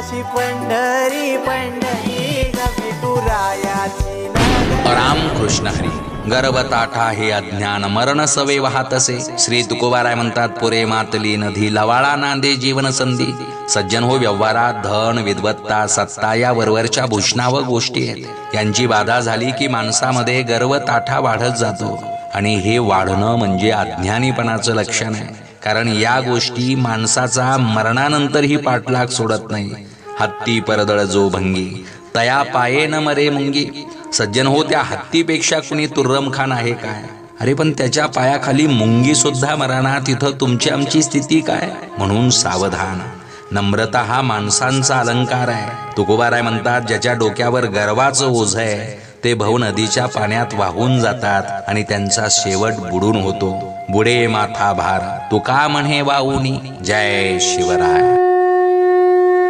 काशी पंढरी पंढरी विठुरायाची नगरी. हरी गर्भताठा हे अज्ञान मरण सवे वाहत असे. श्री तुकोबाराय म्हणतात पुरे मातली नदी लवाळा नांदे जीवन संधी. सज्जन हो व्यवहारात धन विद्वत्ता सत्ता या वरवरच्या भूषणा व गोष्टी आहेत. यांची बाधा झाली की माणसामध्ये गर्व ताठा वाढत जातो. आणि हे वाढणं म्हणजे अज्ञानीपणाचं लक्षण आहे. कारण या गोष्टी माणसाचा मरणानंतरही पाठलाग सोडत नाही. हत्ती परदळ जो भंगी तया पाये न मरे मुंगी. सज्जन हो त्या हत्तीपेक्षा कुणी तुर्रमखान आहे काय? अरे पण त्याच्या पायाखाली मुंगी सुद्धा मराना तिथं तुमची आमची स्थिती काय? म्हणून सावधान. नम्रता हा माणसांचा अलंकार आहे. तुकोबाराय म्हणतात ज्याच्या डोक्यावर गर्वाचं ओझ आहे ते भाऊ नदीच्या पाण्यात वाहून जातात आणि त्यांचा शेवट बुडून होतो. बुडे माथा भार तुका म्हणे वाऊनी जय शिवराय.